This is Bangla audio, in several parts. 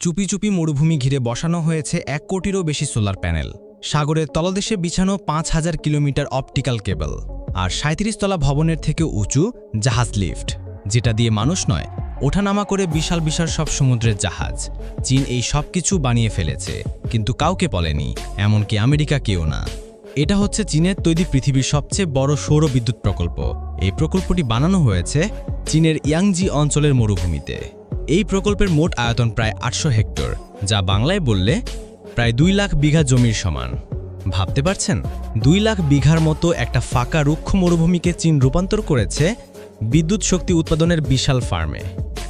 চুপি চুপি মরুভূমি ঘিরে বসানো হয়েছে এক কোটিরও বেশি সোলার প্যানেল। সাগরের তলদেশে বিছানো পাঁচ হাজার কিলোমিটার অপটিক্যাল কেবল আর তলা ভবনের থেকে উঁচু জাহাজ লিফট, যেটা দিয়ে মানুষ নয়, ওঠানামা করে বিশাল বিশাল সব সমুদ্রের জাহাজ। চীন এই সব কিছু বানিয়ে ফেলেছে, কিন্তু কাউকে বলেনি, এমনকি আমেরিকা কেউ না। এটা হচ্ছে চীনের তৈরি পৃথিবীর সবচেয়ে বড় সৌর বিদ্যুৎ প্রকল্প। এই প্রকল্পটি বানানো হয়েছে চীনের ইয়াংজি অঞ্চলের মরুভূমিতে। এই প্রকল্পের মোট আয়তন প্রায় আটশো হেক্টর, যা বাংলায় বললে প্রায় দুই লাখ বিঘা জমির সমান। ভাবতে পারছেন? দুই লাখ বিঘার মতো একটা ফাঁকা রুক্ষ মরুভূমিকে চীন রূপান্তর করেছে বিদ্যুৎ শক্তি উৎপাদনের বিশাল ফার্মে।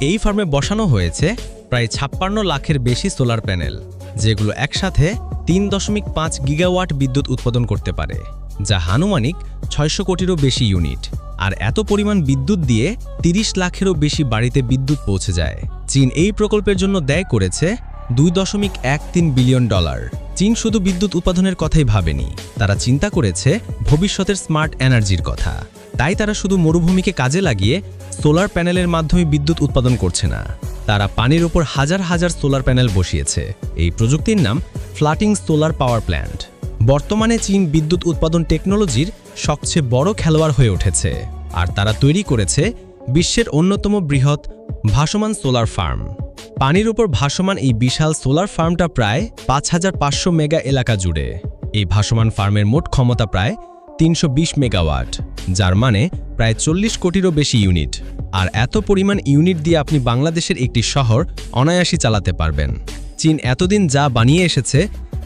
এই ফার্মে বসানো হয়েছে প্রায় ছাপ্পান্ন লাখের বেশি সোলার প্যানেল, যেগুলো একসাথে তিন দশমিক পাঁচ গিগাওয়াট বিদ্যুৎ উৎপাদন করতে পারে। যা হানুমানিক ছয়শো কোটিরও বেশি ইউনিট। আর এত পরিমাণ বিদ্যুৎ দিয়ে ৩০ লাখেরও বেশি বাড়িতে বিদ্যুৎ পৌঁছে যায়। চীন এই প্রকল্পের জন্য ব্যয় করেছে দুই দশমিক এক তিন বিলিয়ন ডলার। চীন শুধু বিদ্যুৎ উৎপাদনের কথাই ভাবেনি, তারা চিন্তা করেছে ভবিষ্যতের স্মার্ট এনার্জির কথা। তাই তারা শুধু মরুভূমিকে কাজে লাগিয়ে সোলার প্যানেলের মাধ্যমে বিদ্যুৎ উৎপাদন করছে না। তারা পানির ওপর হাজার হাজার সোলার প্যানেল বসিয়েছে। এই প্রযুক্তির নাম ফ্লাটিং সোলার পাওয়ার প্ল্যান্ট। বর্তমানে চীন বিদ্যুৎ উৎপাদন টেকনোলজির সবচেয়ে বড় খেলোয়াড় হয়ে উঠেছে। আর তারা তৈরি করেছে বিশ্বের অন্যতম বৃহৎ ভাসমান সোলার ফার্ম। পানির উপর ভাসমান এই বিশাল সোলার ফার্মটা প্রায় পাঁচ হাজার পাঁচশো মেগা এলাকা জুড়ে। এই ভাসমান ফার্মের মোট ক্ষমতা প্রায় তিনশো বিশ মেগাওয়াট, যার মানে প্রায় চল্লিশ কোটিরও বেশি ইউনিট। আর এত পরিমাণ ইউনিট দিয়ে আপনি বাংলাদেশের একটি শহর অনায়াসী চালাতে পারবেন। চীন এতদিন যা বানিয়ে এসেছে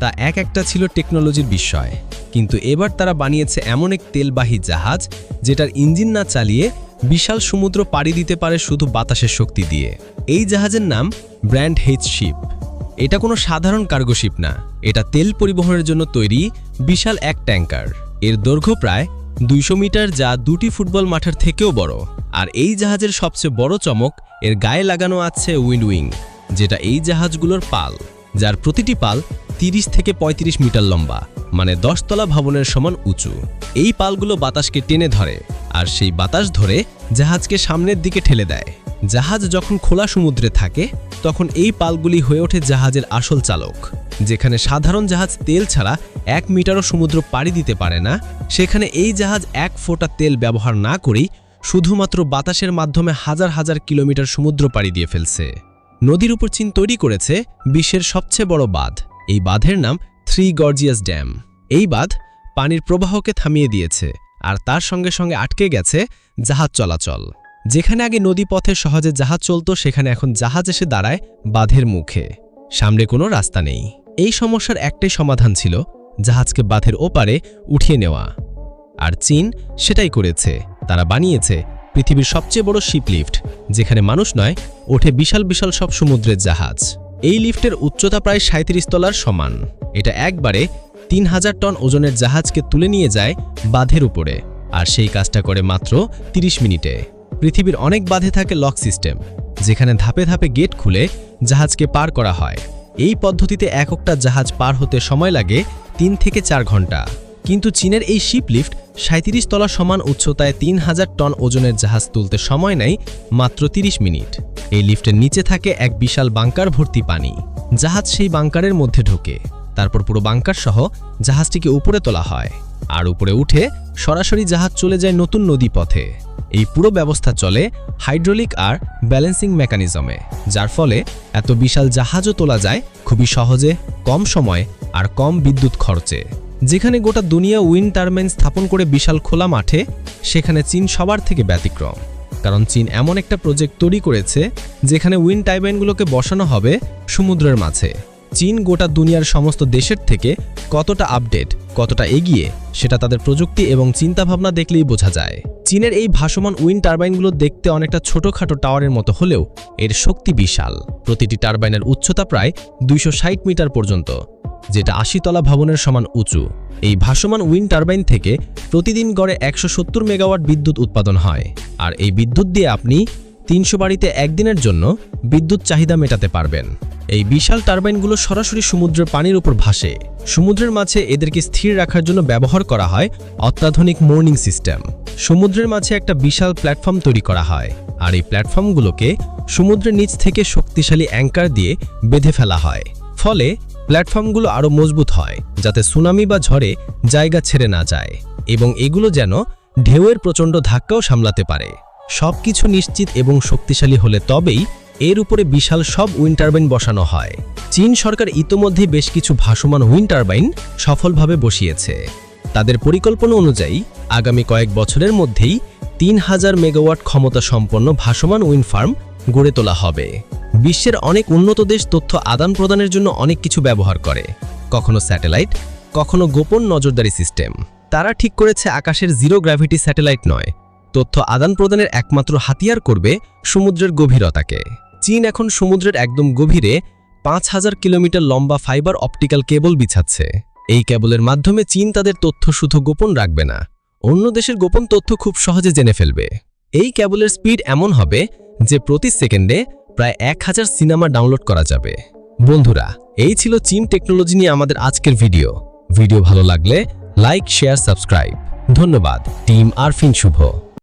তা এক একটা ছিল টেকনোলজির বিস্ময় কিন্তু এবার তারা বানিয়েছে এমন এক তেলবাহী জাহাজ, যেটার ইঞ্জিন না চালিয়ে বিশাল সমুদ্র পাড়ি দিতে পারে শুধু বাতাসের শক্তি দিয়ে। এই জাহাজের নাম ব্র্যান্ড হেজ শিপ। এটা কোনো সাধারণ কার্গোশিপ না, এটা তেল পরিবহনের জন্য তৈরি বিশাল এক ট্যাঙ্কার। এর দৈর্ঘ্য প্রায় দুইশো মিটার যা দুটি ফুটবল মাঠের থেকেও বড়। আর এই জাহাজের সবচেয়ে বড় চমক, এর গায়ে লাগানো আছে উইন্ড উইং যেটা এই জাহাজগুলোর পাল, যার প্রতিটি পাল 30 থেকে ৩৫ মিটার লম্বা মানে দশতলা ভবনের সমান উঁচু। এই পালগুলো বাতাসকে টেনে ধরে, আর সেই বাতাস ধরে জাহাজকে সামনের দিকে ঠেলে দেয়। জাহাজ যখন খোলা সমুদ্রে থাকে, তখন এই পালগুলি হয়ে ওঠে জাহাজের আসল চালক, যেখানে সাধারণ জাহাজ তেল ছাড়া এক মিটারও সমুদ্র পাড়ি দিতে পারে না। সেখানে এই জাহাজ এক ফোঁটা তেল ব্যবহার না করেই শুধুমাত্র বাতাসের মাধ্যমে হাজার হাজার কিলোমিটার সমুদ্র পাড়ি দিয়ে ফেলছে। নদীর উপর চীন তৈরি করেছে বিশ্বের সবচেয়ে বড় বাঁধ। এই বাঁধের নাম থ্রি গর্জিয়াস ড্যাম। এই বাঁধ পানির প্রবাহকে থামিয়ে দিয়েছে আর তার সঙ্গে সঙ্গে আটকে গেছে জাহাজ চলাচল। যেখানে আগে নদীপথে সহজে জাহাজ চলত, সেখানে এখন জাহাজ এসে দাঁড়ায় বাঁধের মুখে। সামনে কোনো রাস্তা নেই। এই সমস্যার একটাই সমাধান ছিল, জাহাজকে বাঁধের ওপারে উঠিয়ে নেওয়া। আর চীন সেটাই করেছে। তারা বানিয়েছে পৃথিবীর সবচেয়ে বড় শিপ লিফট যেখানে মানুষ নয়, ওঠে বিশাল বিশাল সব সমুদ্রের জাহাজ। এই লিফটের উচ্চতা প্রায় সাঁত্রিশ তলার সমান। এটা একবারে তিন হাজার টন ওজনের জাহাজকে তুলে নিয়ে যায় বাঁধের উপরে, আর সেই কাজটা করে মাত্র 30 মিনিটে। পৃথিবীর অনেক বাঁধে থাকে লক সিস্টেম, যেখানে ধাপে ধাপে গেট খুলে জাহাজকে পার করা হয়। এই পদ্ধতিতে এককটা জাহাজ পার হতে সময় লাগে তিন থেকে চার ঘণ্টা। কিন্তু চীনের এই শিপ লিফট সাঁত্রিশ তলা সমান উচ্চতায় তিন হাজার টন ওজনের জাহাজ তুলতে সময় নেয় মাত্র 30 মিনিট। এই লিফটের নিচে থাকে এক বিশাল বাংকার ভর্তি পানি। জাহাজ সেই বাংকারের মধ্যে ঢোকে। তারপর পুরো বাংকার সহ জাহাজটিকে উপরে তোলা হয়। আর উপরে উঠে সরাসরি জাহাজ চলে যায় নতুন নদী পথে। এই পুরো ব্যবস্থা চলে হাইড্রোলিক আর ব্যালেন্সিং মেকানিজমে, যার ফলে এত বিশাল জাহাজও তোলা যায় খুবই সহজে, কম সময়ে আর কম বিদ্যুৎ খরচে। যেখানে গোটা দুনিয়া উইন্ড টারবাইন স্থাপন করে বিশাল খোলা মাঠে, সেখানে চীন সবার থেকে ব্যতিক্রম। কারণ চীন এমন একটা প্রজেক্ট তৈরি করেছে, যেখানে উইন্ড টারবাইনগুলোকে বসানো হবে সমুদ্রের মাঝে। চীন গোটা দুনিয়ার সমস্ত দেশের থেকে কতটা আপডেট, কতটা এগিয়ে, সেটা তাদের প্রযুক্তি এবং চিন্তাভাবনা দেখলেই বোঝা যায়। চীনের এই ভাসমান উইন্ড টারবাইনগুলো দেখতে অনেকটা ছোটখাটো টাওয়ারের মতো হলেও এর শক্তি বিশাল। প্রতিটি টারবাইনের উচ্চতা প্রায় দুইশো ষাট মিটার পর্যন্ত। যেটা আশি তলা ভবনের সমান উঁচু। এই ভাসমান উইন্ড টারবাইন থেকে প্রতিদিন গড়ে একশো সত্তর মেগাওয়াট বিদ্যুৎ উৎপাদন হয়। আর এই বিদ্যুৎ দিয়ে আপনি তিনশো বাড়িতে একদিনের জন্য বিদ্যুৎ চাহিদা মেটাতে পারবেন। এই বিশাল টারবাইনগুলো সরাসরি সমুদ্রের পানির উপর ভাসে। সমুদ্রের মাঝে এদেরকে স্থির রাখার জন্য ব্যবহার করা হয় অত্যাধুনিক মোর্নিং সিস্টেম। সমুদ্রের মাঝে একটা বিশাল প্ল্যাটফর্ম তৈরি করা হয়। আর এই প্ল্যাটফর্মগুলোকে সমুদ্রের নিচ থেকে শক্তিশালী অ্যাঙ্কার দিয়ে বেঁধে ফেলা হয়। ফলে প্ল্যাটফর্মগুলো আরও মজবুত হয়, যাতে সুনামি বা ঝড়ে জায়গা ছেড়ে না যায়, এবং এগুলো যেন ঢেউয়ের প্রচণ্ড ধাক্কাও সামলাতে পারে। সবকিছু নিশ্চিত এবং শক্তিশালী হলে তবেই এর উপরে বিশাল সব উইন্ড টারবাইন বসানো হয়। চীন সরকার ইতোমধ্যে বেশ কিছু ভাসমান উইন্ড টারবাইন সফলভাবে বসিয়েছে। তাদের পরিকল্পনা অনুযায়ী, আগামী কয়েক বছরের মধ্যেই তিন হাজার মেগাওয়াট ক্ষমতা সম্পন্ন ভাসমান উইন্ড ফার্ম গড়ে তোলা হবে। বিশ্বের অনেক উন্নত দেশ তথ্য আদান প্রদানের জন্য অনেক কিছু ব্যবহার করে। কখনো স্যাটেলাইট, কখনো গোপন নজরদারি সিস্টেম। তারা ঠিক করেছে আকাশের জিরো গ্র্যাভিটি স্যাটেলাইট নয়। তথ্য আদান প্রদানের একমাত্র হাতিয়ার করবে সমুদ্রের গভীরতাকে। চীন এখন সমুদ্রের একদম গভীরে পাঁচ হাজার কিলোমিটার লম্বা ফাইবার অপটিক্যাল কেবল বিছাচ্ছে। এই কেবলের মাধ্যমে চীন তাদের তথ্য শুধু গোপন রাখবে না, অন্য দেশের গোপন তথ্য খুব সহজে জেনে ফেলবে। এই কেবলের স্পিড এমন হবে যে প্রতি সেকেন্ডে প্রায় এক হাজার সিনেমা ডাউনলোড করা যাবে। বন্ধুরা, এই ছিল চীন টেকনোলজি নিয়ে আমাদের আজকের ভিডিও। ভিডিও ভালো লাগলে লাইক, শেয়ার, সাবস্ক্রাইব। ধন্যবাদ। টিম আরফিন শুভ।